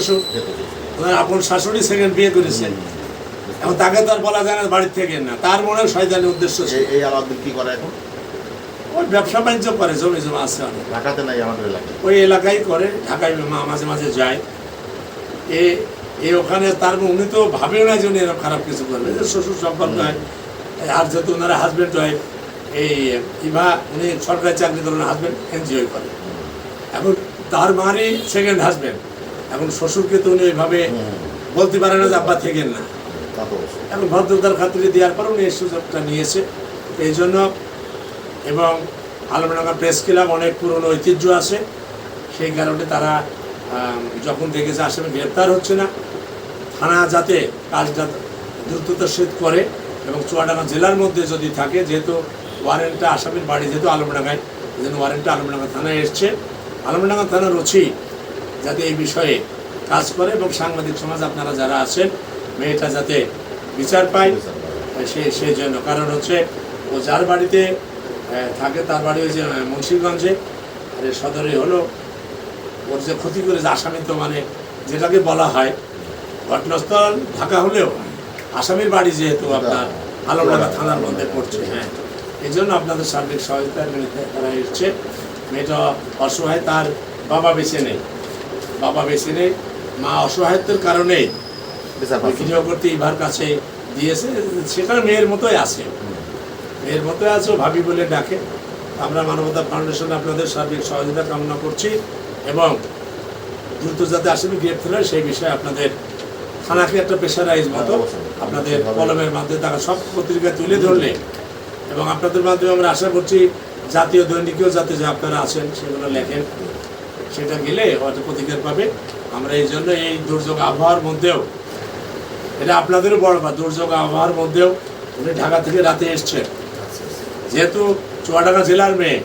শ্বশুর ওনার আপন শাশুড়ি সেকেন্ড বিয়ে করেছেন। এবং তাকে তো আর বলা যায় না বাড়ির থেকে না। তার মনে হয় শয়তানের উদ্দেশ্য ছিল। এই- আলাউদ্দিন কি করে এখন? ওই ব্যবসা বাণিজ্য করে জমি জমা আছে অনেক। ঢাকাতে নাই আমাদের এলাকায়? ওই এলাকায় করে ঢাকায় মাঝে মাঝে যায়। এ এ ওখানে তার উনি তো ভাবেও না যে উনি এরকম খারাপ কিছু করবে। যে শ্বশুর সম্পর্ক হয় আর যেহেতু ওনারা হাজব্যান্ড ওয়াইফ এই ইভা উনি সরকারি চাকরি করেন হাজব্যান্ড এনজিও করে এখন তার মারই সেকেন্ড হাজব্যান্ড এখন শ্বশুরকে তো উনি ওইভাবে বলতে পারে না যে আব্বা থেকেন না। এখন ভদ্রতার খাতিরে দেওয়ার পর উনি এই সুযোগটা নিয়েছে। এই জন্য এবং আলমডাঙ্গা প্রেস ক্লাব অনেক পুরনো ঐতিহ্য আছে। সেই কারণে তারা যখন দেখেছে আসামি গ্রেপ্তার হচ্ছে না থানা যাতে কাজটা দ্রুততার সহিত করে এবং চুয়াডাঙ্গা জেলার মধ্যে যদি থাকে যেহেতু ওয়ারেন্টটা আসামির বাড়ি যেহেতু আলমডাঙ্গায় এই জন্য ওয়ারেন্টটা আলমডাঙ্গা থানায় এসছে। আলমডাঙ্গা থানার ওছি যাতে এই বিষয়ে কাজ করে এবং সাংবাদিক সমাজ আপনারা যারা আছেন মেয়েটা যাতে বিচার পায় সে সেই জন্য কারণ হচ্ছে ও যার বাড়িতে থাকে তার বাড়ি হচ্ছে আহ, মুন্সিগঞ্জে আর সদরে হলো ওর যে ক্ষতি করে যে আসামি তো মানে যেটাকে বলা হয় ঘটনাস্থল ঢাকা হলেও আসামির বাড়ি যেহেতু আপনার আলমডাঙ্গা থানার মধ্যে পড়ছে হ্যাঁ। এই জন্য আপনাদের সার্বিক বিরুদ্ধে তারা এসছে। মেয়েটা অসহায় তার বাবা বেঁচে নেই। বাবা বেঁচে নেই মা অসহায়ত্বের কারণে পাচ্ছেন। ইভার কাছে দিয়েছে সেটা মেয়ের মতোই আছে। মেয়ের মতোই আছে ভাবি বলে ডাকে। আমরা মানবতা ফাউন্ডেশন আপনাদের সার্বিক সহযোগিতা কামনা করছি এবং দ্রুত যাতে আসামি গ্রেপ্তার হয় সেই বিষয়ে আপনাদের থানাকে একটা প্রেশারাইজ মতো আপনাদের কলমের মাধ্যমে তারা সব পত্রিকা তুলে ধরলে এবং আপনাদের মাধ্যমে আমরা আশা করছি জাতীয় দৈনিকেও যাতে যে আপনারা আছেন সেগুলো লেখেন। সেটা গেলে হয়তো প্রতিকার পাবে। আমরা এই জন্য এই দুর্যোগ আবহাওয়ার মধ্যেও এটা আপনাদেরও বড় কথা দুর্যোগ আবহাওয়ার মধ্যেও উনি ঢাকা থেকে রাতে এসছেন। যেহেতু চুয়াডাঙ্গা জেলার মেয়ে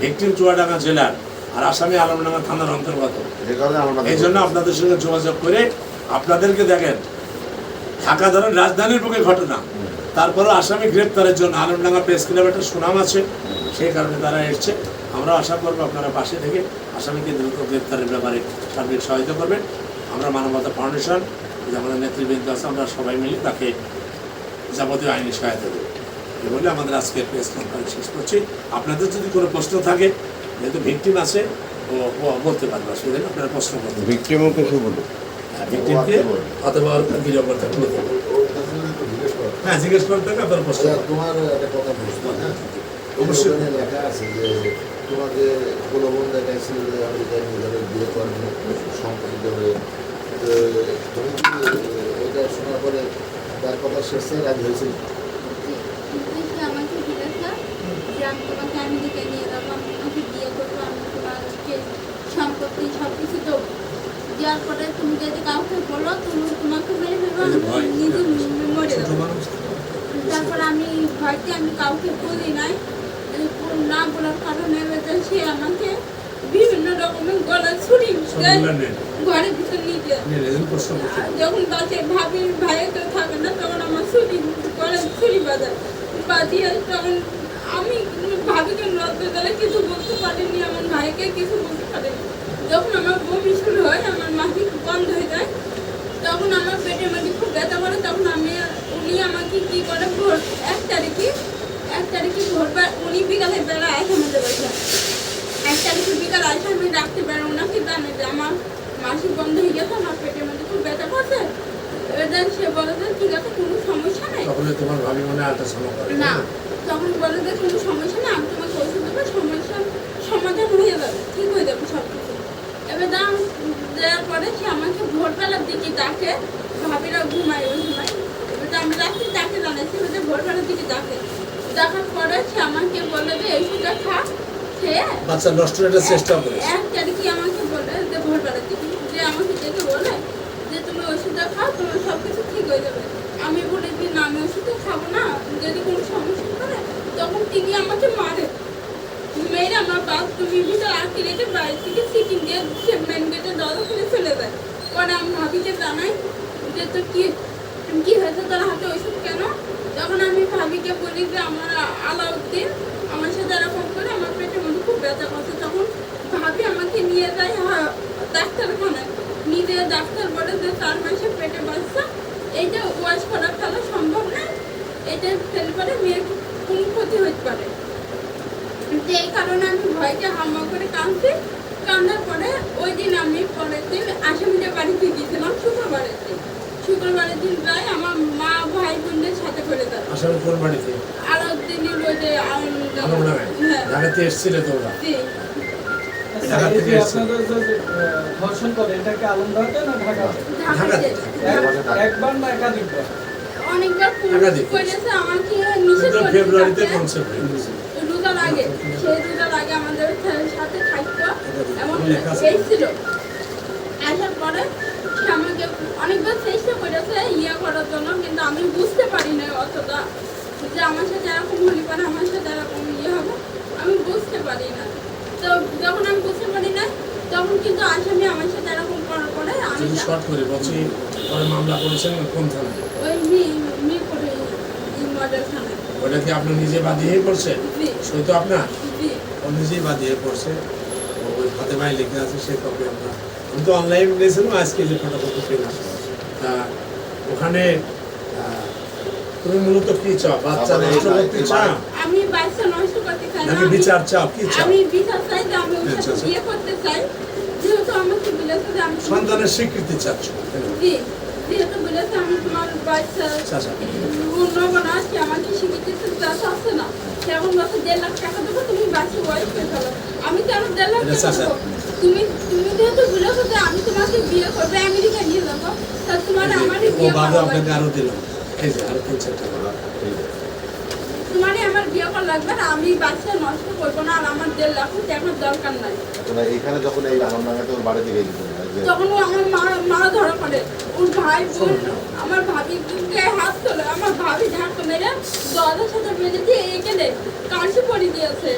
ভিকটিম চুয়াডাঙ্গা জেলার আর আসামি আলমডাঙ্গা থানার অন্তর্গত। এই জন্য আপনাদের সঙ্গে যোগাযোগ করে আপনাদেরকে দেখেন ঢাকা ধরেন রাজধানীর বুকে ঘটনা। তারপরে আসামি গ্রেপ্তারের জন্য আলমডাঙ্গা প্রেস ক্লাব একটা সুনাম আছে সেই কারণে তারা এসছে। আমরা আশা করব আপনারা পাশে থেকে আসামিকে দ্রুত গ্রেপ্তারের ব্যাপারে সার্বিক সহায়তা করবেন। আমরা মানবতা ফাউন্ডেশন যে আমাদের নেতৃবৃন্দ আছে আমরা সবাই মিলে তাকে যাবতীয় আইনি সহায়তা দেব। এই বলে আমাদের আজকের প্রেস কনফারেন্স শেষ করছি। আপনাদের যদি কোনো প্রশ্ন থাকে যেহেতু ভিকটিম আছে ও ও বলতে পারবে অসুবিধা নেই, আপনারা প্রশ্ন করতে ভিক্টিমও কিছু বলুন ভিকটিমকে অথবা ভিডিও করতে হ্যাঁ জিজ্ঞেস করতে হবে আপনার প্রশ্ন। তোমার একটা কথা বুঝব হ্যাঁ? অবশ্যই। লেখা আছে যে তোমাকে প্রলোভন দেখাইছিল যে আমেরিকায় নিজের বিয়ে করবে সম্পত্তি দেবে তো তুমি এটা শোনার পরে তার কথা শেষে রাজি হয়েছিল সে আমাকে বলেছে যে আমি তোমাকে আমেরিকা নিয়ে যাব তোমাকে বিয়ে করব আমি তোমাকে সম্পত্তি সব কিছু দেবো? দেওয়ার পরে তুমি যদি কাউকে বলো তুমি তোমাকে মেরে ফেলব আমি নিজে মরে যাব। তারপর আমি ভয়তে আমি কাউকে বলি নাই। না বলার কারণে সে আমাকে বিভিন্ন রকমের গলা ছুরি ঘরের ভিতর নিয়ে যায়। যখন বাসে ভাবি ভাইয়ে তো থাকে না তখন আমার ছুরি করে ছুরি বাজায়। বাজিয়ে তখন আমি ভাবিকে লজ্জা দ্বারা কিছু বলতে পারিনি আমার ভাইকে কিছু বলতে পারিনি। যখন আমার বমি শুরু হয় আমার মাটি বন্ধ হয়ে যায় তখন আমার পেটের মধ্যে খুব ব্যথা করে তখন আমি উনি আমাকে কি করে ভোর এক তারিখে এক তারিখে ভোরবার উনি বিকালে বেলা আসে আমাদের বাসায় এক তারিখে বিকাল আসে আমি ডাকতে পারি ওনাকে জানে যে আমার মাসিক বন্ধ হয়ে গেছে আমার পেটের মধ্যে খুব ব্যথা করছে। এবার সে বলে যে ঠিক আছে কোনো সমস্যা নেই। তখন তোমার ভাবি মনে আল্ট্রাসাউন্ড করে। না তখন বলে যে কোনো সমস্যা নেই আমি তোমাকে ওষুধ দেবো সমস্যা সমাধান হয়ে যাবে ঠিক হয়ে যাবে সব কিছু এবার দাম দেওয়ার পরে সে আমাকে ভোরবেলার দিকে ডাকে ভাবিরা ঘুমায় ওই সময় এবার আমি রাত্রি তাকে এবার যে ভোরবেলার দিকে ডাকে। দেখার পরে সে আমাকে বলে যে এই ওষুধটা খা খেয়ে বাচ্চা নষ্ট এটা চেষ্টা করে এক তারিখে আমাকে বলে যে ভোরবেলার যে আমাকে ডেকে বলে যে তুমি ওষুধটা খাও তোমার সব কিছু ঠিক হয়ে যাবে। আমি বলি যে না আমি ওষুধটা খাব না। যদি কোনো সমস্যা করে তখন তিনি আমাকে মারে। মেয়েরা আমার তুমি ভিতরে আটকে রেখে বাইরে থেকে সিটিং দিয়ে সে মেন গেটে দরজা খুলে চলে যায়। পরে আমি ভাবিকে জানাই যে তো কি কি হয়েছে? তোর হাতে ওষুধ তখন আমি ভাবিকে বলি যে, আমার আলাউদ্দিন, আমার সাথে এরকম করে আমার পেটের মধ্যে খুব ব্যথা করছে। তখন ভাবি আমাকে নিয়ে যায় ডাক্তারখানায়। নিয়ে যে ডাক্তার বলে যে, চার মাসে পেটে বাচ্চা, এইটা ওয়াশ করা ফেলা সম্ভব না, এটা ফেলে পরে মেয়ের কোনো ক্ষতি হতে পারে। যে এই কারণে আমি ভয়কে হাম্মা করে কাঁদছি। কান্নার পরে ওই দিন আমি পরের দিন আসামিদের বাড়িতে গিয়েছিলাম, শুক্রবারের দিন। শুক্রবারের দিন প্রায় আমার মা ভাই বোনদের সাথে করে দেয় আসামি কোন বাড়িতে ওই যে ঢাকাতে এসেছিলে তোমরা ঢাকা থেকে যে এসেছে। আপনাদের যে আহ, ধর্ষণ করে এটা কি না ঢাকাতে? ঢাকাতে। একবার না একাধিকবার অনেকবার পুলিশ করেছে আমাকে নিষেধ করেছে ফেব্রুয়ারিতে কনসেপ্ট রোজার আগে সেই রোজার আগে আমাদের সাথে থাকতো এমন লেখা আছে। এই ছিল। আসার পরে অনেকবার চেষ্টা করেছে ইয়ে করার জন্য কিন্তু আমি বুঝতে পারি না অতটা যে আমার সাথে এরকম হলি পারে আমার সাথে এরকম ইয়ে হবে। আমি বুঝতে পারি না। তো যখন আমি বুঝতে পারি না তখন কিন্তু আসামি আমার সাথে এরকম করার পরে আমি শর্ট করে বলছি পরে মামলা করেছেন কোন থানায়? ওই মি মিরপুরে মডেল থানায়। ওটা কি আপনি নিজে বাদিয়েই করছেন সই তো আপনার? ও নিজেই বাদিয়ে পড়ছে। ওই হাতে মাই লিখে আছে সেই কপি আমরা আমি তো অনলাইন নিয়েছিলাম আজকে যে ফটোকপি পেলাম। তা ওখানে আহ, তুমি মূলত কি চাও? বাচ্চা নষ্ট করতে চাও? আমি বাচ্চা নষ্ট করতে চাই না আমি- বিচার চাও? কি চাও? আমি বিচার চাই যে আমি ওর সাথে। বিয়ে করতে চাই। যেহেতু আমাকে বলেছে যে আমি সন্তানের স্বীকৃতি চাচ্ছ। জি। যেহেতু বলেছে আমি তোমার বাচ্চা আচ্ছা, আচ্ছা। অন্য না সে আমাকে শিখিতে চাষ আসছে না সে এখন দেড় লাখ টাকা দেবো তুমি বাচ্চা বয়স করে ফেলো আমি কেন দেড় লাখ টাকা দেবো। তুমি তুমি যেহেতু বলেছ যে আমি তোমাকে বিয়ে করব আমেরিকা নিয়ে যাব তা তোমার আমার বিয়ে আপনাকে। আরও দিল। এই যে আরও তিন চার টাকা ঠিক আছে তোমারই আমার বিয়ে করা লাগবে না আমি বাচ্চা নষ্ট করব না আর আমার দেড় লাখ টাকার দরকার নাই। তোমরা এখানে যখন এই আলমডাঙ্গাতে ওর বাড়িতে গেছিল তখন ও আমার মা মা ধরা পড়ে ওর ভাই বোন আমার ভাবিকে হাত তোলে আমার ভাবি ঝাঁটো মেরে দরজার সাথে বেঁধে দিয়ে এখানে কাশি পরি দিয়েছে।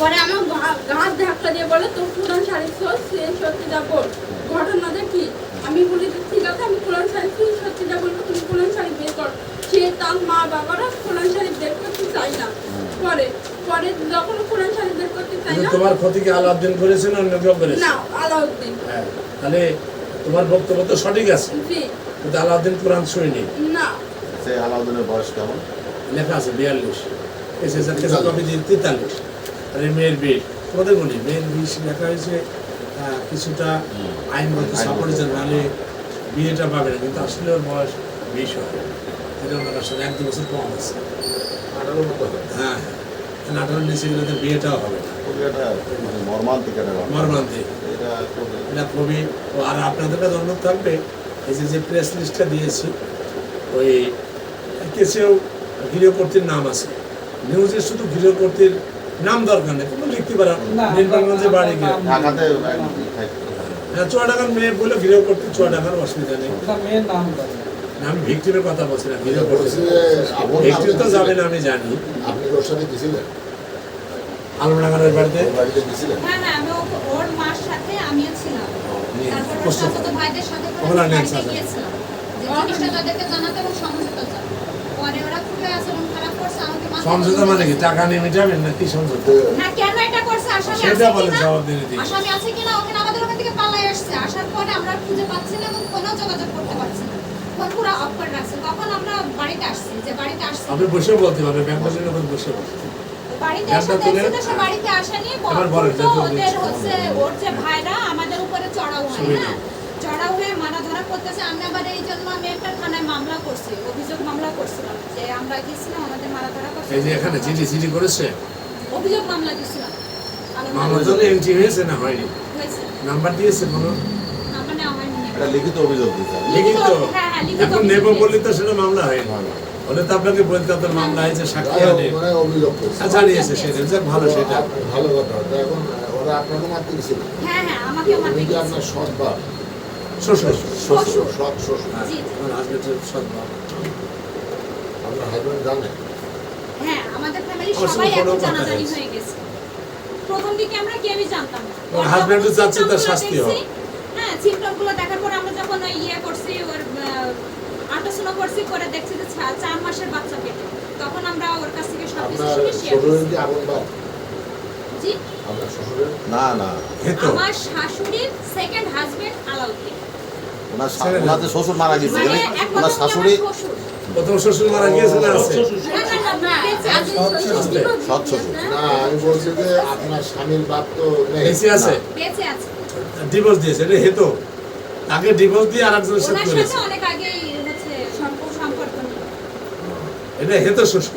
পরে আমার ঘাট ধাক্কা দিয়ে বলে তোর পুরান শাড়ি ছোট সে সত্যিটা বল। ঘটনাটা কি? আমি বলি যে, ঠিক আছে আমি পুরান শাড়ি তুই সত্যিটা বলব তুমি পুরান শাড়ি বের কর। সে তার মা বাবারা পুরান শাড়ি বের করতে চাই পরে পরে যখন পুরান শাড়ি বের করতে চাই তোমার ক্ষতি কি আলাউদ্দিন করেছে না অন্য কেউ করেছে? না আলাউদ্দিন। হ্যাঁ তাহলে তোমার বক্তব্য তো সঠিক আছে। জি। কিন্তু আলাউদ্দিন কোরআন সইনি না। সে আলাউদ্দিনের বয়স কেমন? লেখা আছে বিয়াল্লিশ। এসেছে কেসা কপি দিয়ে তেতাল্লিশ। আর মেয়ের তোমাদের বলি মেয়ের লেখা হয়েছে কিছুটা আইনগত নাহলে বিয়েটা পাবে না। কিন্তু আসলে ওর বয়স বিশ হয় এটা ওনার সাথে এক দু বছর কম আছে। মতো হ্যাঁ। হ্যাঁ নিচে গেলে তো বিয়েটাও হবে না। খুবই একটা মানে মর্মান্তিক একটা মর্মান্তিক। এটা খুবই এটা খুবই ও আর আপনাদের কাছে অনুরোধ থাকবে এই যে যে প্রেস লিস্টটা দিয়েছি ওই কেসেও গৃহকর্তীর নাম আছে। নিউজে শুধু গৃহকর্তীর নাম দরকার নেই তুমি লিখতে পারো না, নির্বাণগঞ্জে বাড়ি গিয়ে। হ্যাঁ চুয়াডাঙ্গার মেয়ে বলে গৃহকর্তী চুয়াডাঙ্গার অসুবিধা নেই। মেয়ের নাম আমি ভিক্টিমের কথা বলছি না তো আপনি যাবে না আমি জানি। আপনি ওর সাথে গেছিলেন আলমডাঙ্গার বাড়িতে? ওর বাড়িতে গেছিলেন হ্যাঁ আমি ওর মার সাথে আমিও ছিলাম। তারপর ওর কষ্ট ভাইদের সাথে করে নেন বাড়িতে চাচা। গিয়েছিলাম। যে জিনিসটা তাদেরকে জানাতে এবং সমঝোতা পরে ওরা খুবই আচরণ খারাপ করছে আমাকে সমঝোতা মানে কি? টাকা নিয়ে মিটাবেন না কি সমঝোতা? তো কেন এটা করছে? আসামি সেটা আছে বলেন জবাব দিয়ে দিই। আসামি আছে কিনা? ওখানে আমাদের ওখান থেকে পালাই আসছে। আসার পরে আমরা খুঁজে পাচ্ছি না এবং কোনো যোগাযোগ করতে পারছি না। ফোন পুরো অফ করে রাখছে। তখন আমরা বাড়িতে আসছি যে বাড়িতে আসছি। আপনি বসে বলতে পারবেন ব্যাংকের উপর বসে বাড়িতে গানটা এসে তুলে- দেখছি তো সে বাড়িতে আসেনি এবার তো ওদের বলছি। হচ্ছে ওর যে ভাইরা আমাদের উপরে চড়াও হয় সুবিধা। হ্যাঁ চড়াও হয়ে মারা ধরা করতেছে। আমি আবার এই জন্য আমি একটা থানায় মামলা করছি অভিযোগ মামলা করছিলাম যে আমরা গেছিলাম আমাদের মারা ধরা করছে। এই যে এখানে চিঠি চিঠি করেছে? অভিযোগ মামলা দিছিলাম আমি জন্য এন্ট্রি হয়েছে না হয়নি? নাম্বার দিয়েছে কোনো? হয়নি এটা লিখিত অভিযোগ দিতে হবে। লিখিত হ্যাঁ, হ্যাঁ, এখন নেব বললে তো সেটা মামলা হয়নি হলে তো আপনাকে আপনার মামলা হয়েছে সাক্ষী আনে মানে অভিযোগ আচ্ছা জানিয়েছে সেটা যাক ভালো সেটা। ভালো কথা এখন ওরা আপনাকে মারতে গেছিল? হ্যাঁ হ্যাঁ আমাকে মারতে কি আপনার সৎ বাপ? শ্বশুর। শ্বশুর। সৎ শ্বশুর। হ্যাঁ, আমার হাজবেন্ডের সদ্ভাব আপনার হাজবেন্ড জানে? হ্যাঁ আমাদের ফ্যামিলি সবাই এখন জানাজানি হয়ে গেছে। প্রথম দিকে আমরা কেউই জানতাম না? ওর husband ও চাচ্ছে তার শাস্তি হোক। হ্যাঁ সিমটম দেখার পর আমরা যখন ইয়ে করছি ওর আল্ট্রাসাউন্ড করছি করে দেখছি যে চার মাসের বাচ্চা পেটে তখন আমরা ওর কাছ থেকে সব কিছু শুনে শেয়ার জি? না না। আমার শাশুড়ির সেকেন্ড হাজবেন্ড আলাউদ্দিন। ওনার ওনাদের শ্বশুর মারা গেছে মানে এক ওনার শাশুড়ি প্রথম শ্বশুর মারা গিয়েছে না আছে? না, না, না, বেঁচে আছে। সৎ শ্বশুর। না আমি বলছি যে আপনার স্বামীর বাপ তো বেঁচে আছে? বেঁচে আছে। ডিভোর্স দিয়েছে এটা হেতো। তাকে ডিভোর্স দিয়ে আর একজনের সাথে ওনার করেছে। সাথে অনেক আগেই হচ্ছে সম্প- সম্পর্ক এটা হেতো শ্বশুর।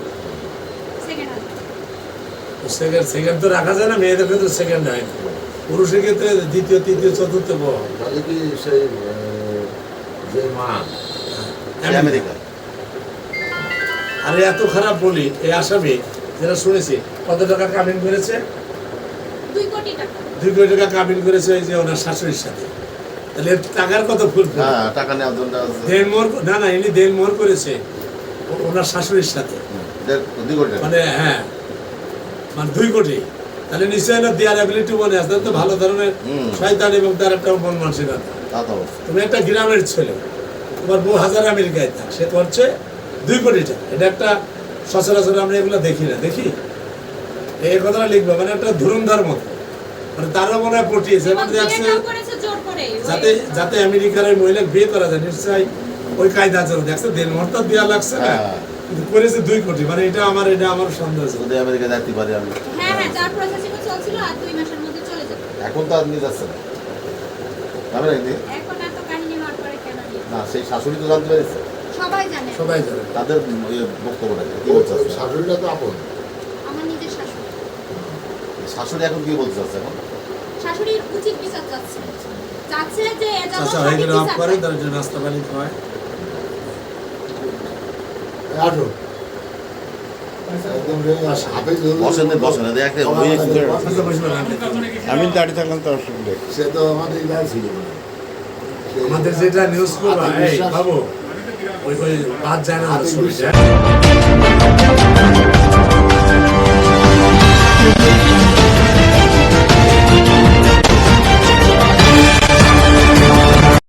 সেকেন্ড সেকেন্ড তো রাখা যায় না মেয়েদের ক্ষেত্রে সেকেন্ড হয় না। পুরুষের ক্ষেত্রে দ্বিতীয় তৃতীয় চতুর্থ হয়। কি সেই যে মা আমেরিকা আর এত খারাপ বলি এই আসামি যেটা শুনেছি কত টাকা কামিন করেছে? দুই কোটি টাকা। দুই কোটি টাকা কামিন করেছে এই যে ওনার শাশুড়ির সাথে। তাহলে টাকার কত ফুল হ্যাঁ টাকা নেওয়ার জন্য না না ইনি দেনমোহর করেছে ওনার শাশুড়ির সাথে। মানে হ্যাঁ মানে দুই কোটি। তাহলে নিশ্চয়ই না দেয়ার অ্যাবিলিটি মনে আছে। তো ভালো ধরনের। শয়তান এবং তার একটা মন মানসিকতা তা তুমি একটা গ্রামের ছেলে তোমার বউ হাজার আমেরিকায় থাক সে করছে দুই কোটি টাকা। এটা একটা সচরাচর আমরা এগুলো দেখি না দেখি? এই কথাটা লিখব মানে একটা ধুরন্ধর মতো। মানে তারও মনে হয় পটিয়েছে যাতে যাতে আমেরিকার ওই মহিলা বিয়ে করা যায় নিশ্চয়ই ওই কায়দা চলে দেখছে দেড় মর্তা দেওয়া লাগছে না হ্যাঁ। কিন্তু করেছে দুই কোটি। মানে এটা আমার এটা আমার সন্দেহ যদি আমেরিকা যাইতে পারি আমি হ্যাঁ, হ্যাঁ, যার processing চলছিল আর দুই মাসের মধ্যে চলে যাবে। এখন তো আর নিয়ে যাচ্ছে না। যাবে নাকি এখন এত কাহিনী হওয়ার পরে কেন না সেই শাশুড়ি তো জানতে পেরেছে। সবাই জানে। সবাই জানে। তাদের ইয়ে বলতে চাচ্ছে? শাশুড়িটা তো আপন। শাশুড়ি এখন কি বলতে চাচ্ছে এখন? শাশুড়ির উচিত বিচার চাচ্ছে। চাচ্ছে যে এ যেন আচ্ছা করে তার জন্য নাস্তা পানি খাওয়ায় আসো একদম রে- হাফেজ হুজুর- বসেন নে, বসেন নে, দেখে আমার ওই কাছে একটু- বসেন। আচ্ছা। আমি দাঁড়িয়ে থাকলাম তো অসুবিধা সে তো আমাদের ছিল। আমাদের যেটা নিউজ করবা এই ওই ওই বাদ যায় না ছবিটা